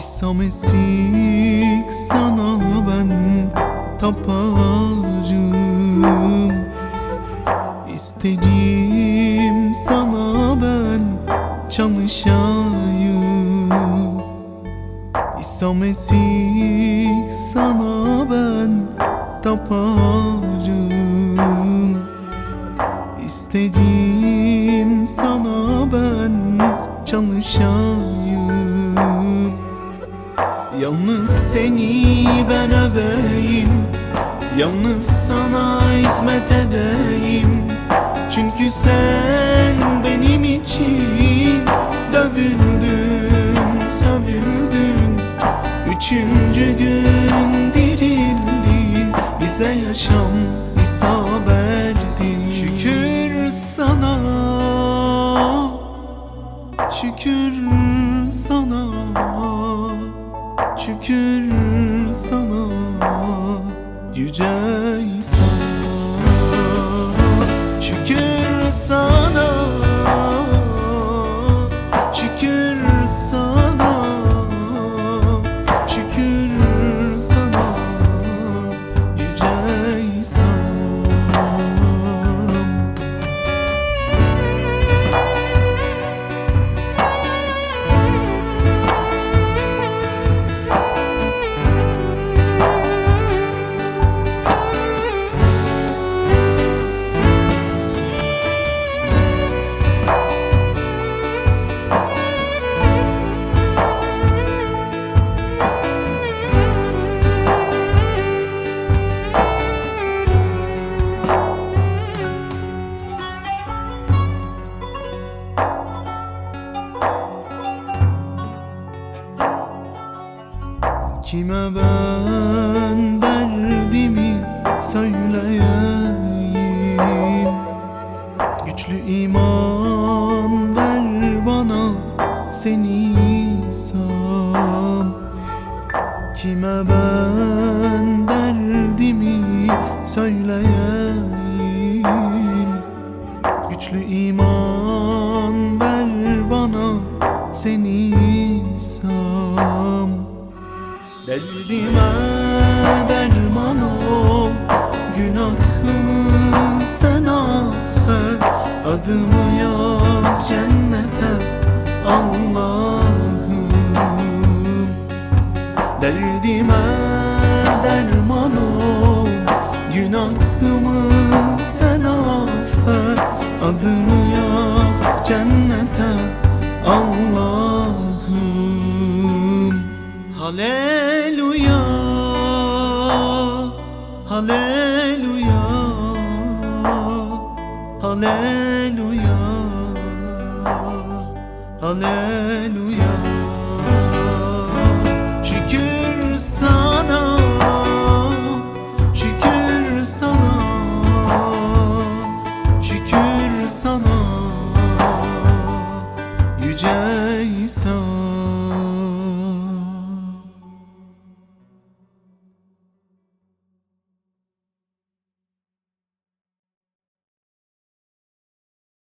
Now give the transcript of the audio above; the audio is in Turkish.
İsam esik sana ben taparım İsterim sana ben çalışayım. İsam esik sana ben taparım İstedim sana ben çalışayım Yalnız seni ben öveyim. Yalnız sana hizmet edeyim. Çünkü sen benim için Dövüldün, sövüldün Üçüncü gün dirildin Bize yaşam Şükür sana Yüce İsa Şükür sana Kime ben derdimi söyleyeyim? Güçlü iman ver bana seni sam Kime ben derdimi söyleyeyim? Güçlü iman ver bana seni sam Derdime derman ol Günahımı sen affet. Adımı yaz cennete Allah'ım. Derdime derman ol Günahımı sen affet. Adımı yaz cennete Allah'ım Haleluya Haleluya Haleluya Haleluya